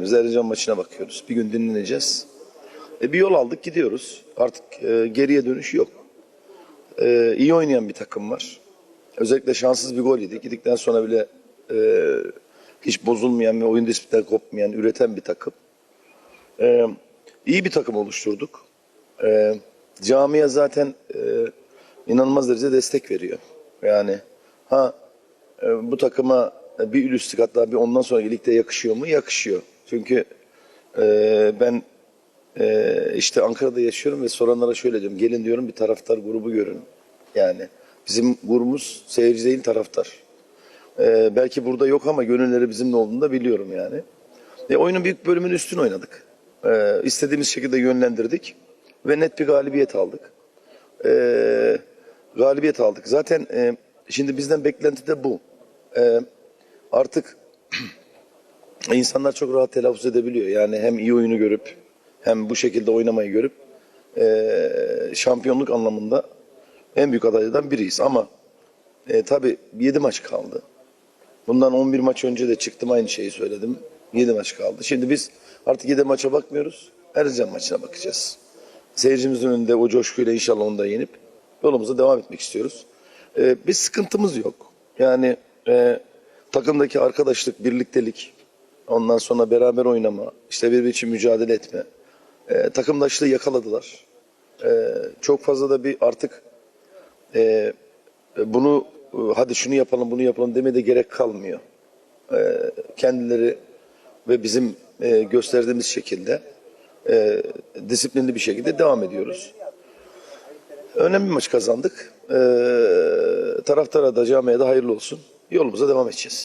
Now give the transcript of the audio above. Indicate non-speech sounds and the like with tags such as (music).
Biz Ercan maçına bakıyoruz. Bir gün dinleneceğiz. E, bir yol aldık gidiyoruz. Artık e, geriye dönüş yok. E, iyi oynayan bir takım var. Özellikle şanssız bir gol yedik. Gidikten sonra bile e, hiç bozulmayan ve oyun disiplinden kopmayan, üreten bir takım. E, iyi bir takım oluşturduk. E, camiye zaten e, inanılmaz derecede destek veriyor. Yani ha e, bu takıma bir üstlük hatta bir ondan sonra ligde yakışıyor mu? Yakışıyor. Çünkü e, ben e, işte Ankara'da yaşıyorum ve soranlara şöyle diyorum. Gelin diyorum bir taraftar grubu görün. Yani bizim grubumuz seyirci değil taraftar. E, belki burada yok ama gönülleri bizimle olduğunu da biliyorum yani. E, oyunun büyük bölümünü üstün oynadık. E, istediğimiz şekilde yönlendirdik ve net bir galibiyet aldık. E, galibiyet aldık. Zaten e, şimdi bizden beklenti de bu. E, artık (clears throat) insanlar çok rahat telaffuz edebiliyor. Yani hem iyi oyunu görüp hem bu şekilde oynamayı görüp e, şampiyonluk anlamında en büyük adaylardan biriyiz. Ama e, tabii 7 maç kaldı. Bundan 11 maç önce de çıktım aynı şeyi söyledim. 7 maç kaldı. Şimdi biz artık 7 maça bakmıyoruz. Ercan maçına bakacağız. Seyircimizin önünde o coşkuyla inşallah onu da yenip yolumuza devam etmek istiyoruz. E, bir sıkıntımız yok. Yani e, takımdaki arkadaşlık, birliktelik, ondan sonra beraber oynama, işte birbiri için mücadele etme. E, takımdaşlığı yakaladılar. E, çok fazla da bir artık e, bunu e, hadi şunu yapalım bunu yapalım demeye de gerek kalmıyor. E, kendileri ve bizim e, gösterdiğimiz şekilde e, disiplinli bir şekilde devam ediyoruz. Önemli bir maç kazandık. E, taraftara da camiye de hayırlı olsun. Yolumuza devam edeceğiz.